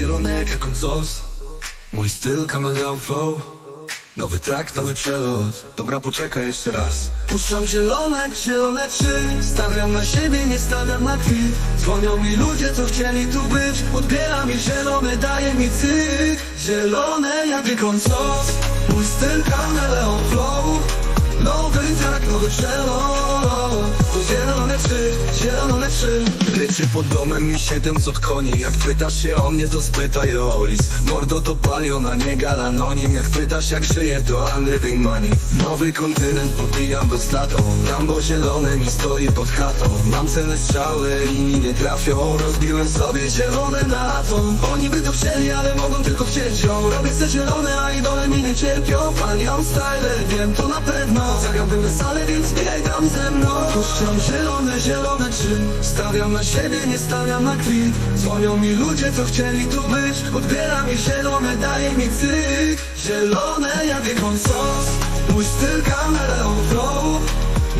zielone jak koncos. Mój styl, kameleon flow Nowy track, nowy przelot. Dobra, poczekaj jeszcze raz. Puszczam zielone, zielone trzy. Stawiam na siebie, nie stawiam na kwit Dzwonią mi ludzie, co chcieli tu być. Odbiera mi zielone, daje mi cyk. Zielone jak koncos. Mój styl, kameleon flow Nowy track, nowy przelot. To zielone trzy, zielone trzy Ryczy pod domem i siedem od koni. Jak pytasz się o mnie, to spytaj o Olis. Mordo to paliona, nie galanonim. Jak pytasz jak żyję, to I'm living money Nowy kontynent, podbijam go statą Rambo zielone mi stoi pod chatą. Mam cenne strzały i mi nie trafią. Rozbiłem sobie zielone na atom. Oni by to chcieli, ale mogą tylko chcieć ją Robię se zielone, a idole mi nie cierpią. Panią style, wiem to na pewno. Zagrałbym salę, więc biegam ze mną. Puszczam zielone, zielone czym Stawiam na siebie, nie stawiam na kwit Dzwonią mi ludzie, co chcieli tu być. Odbiera mi zielone, daje mi cyk. Zielone jak sos. Mój styl, kameleon flow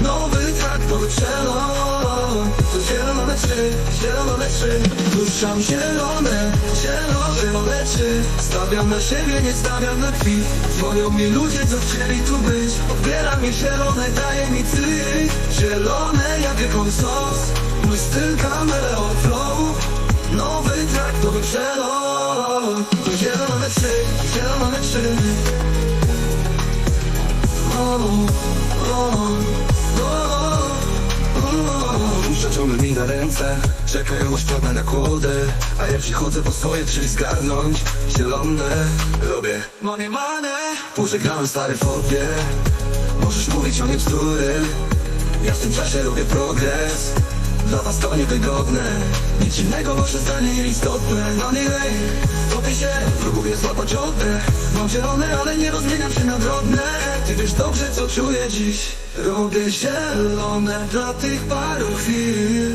Nowy track, nowy przelot To zielone trzy, zielone trzy. Puszczam zielone, zielone, trzy Stawiam na siebie, nie stawiam na kwit Dzwonią mi ludzie, co chcieli tu być. Odbiera mi zielone, daje mi cyk. Zielone jak sos. Mój styl, kameleon flow. Nowy track, nowy przelot To zielone trzy, zielone trzy. Puszcza ciągle mi na ręce Czekają aż padnę na kłodę A ja przychodzę po swoje, czyli zgarnąć. Zielone robię Money, money. Pożegnałem stary fobie. Możesz mówić o nie bzdury. Ja w tym czasie robię progres dla was to niewygodne. Nic innego wasze zdanie nieistotne. No nie hej, topię się Próbuję złapać oddech. Mam zielone, ale nie rozmieniam się na drobne. Ty wiesz dobrze co czuję dziś. Robię zielone dla tych paru chwil.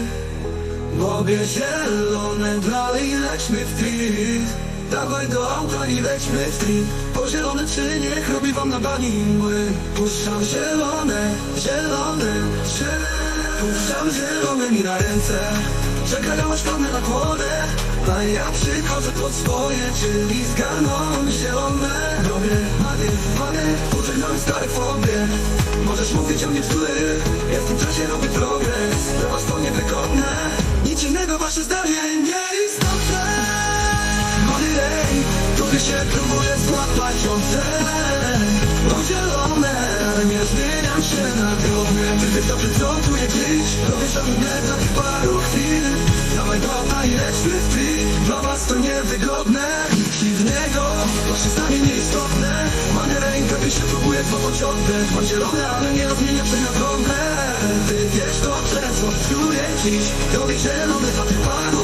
Robię zielone, dalej lećmy w trip. Dawaj do auta i lećmy w trip. Po zielone czy niech robi wam na bani mły. Puszczam zielone, zielone Puszczam zielone mi na ręce. Czekają padnę na kłodę A ja przychodzę pod swoje Czyli zgarną zielone Robię magię, magię Pożegnałem stare fobie Możesz mówić o mnie bzdury. Ja w tym czasie robię progres. Dla was to niewygodne Nic innego wasze zdanie nieistotne Money Ray Tutaj się próbuję złapać Mam drobne Ty dobrze co czuję dziś Robię żadne takich paru chwil. Dawaj do auta i lećmy w trik Dla was to niewygodne. Dziwnego, wasze zdanie nieistotne. Mam rękę, ty się próbuję złapać oddech. Mam zielone, ale nie na drobne Ty wiesz dobrze co czuję dziś. Robię zielone dla tych paru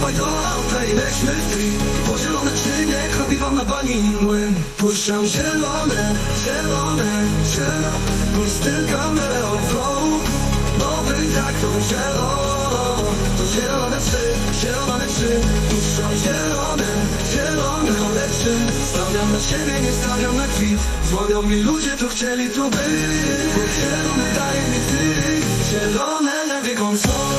Dawaj do auta i lećmy w trik Bo zielone czy nie robi wam na bani młyn. Puszczam zielone, zielone, zielone. Mój styl kameleon flow Nowy tak to zielone To zielone trzy, zielone trzy. Puszczam zielone, zielone ale trzy Stawiam na siebie, nie stawiam na kwit. Dzwonią mi ludzie, co chcieli tu być. Zielone daje mi ty. Zielone jak sos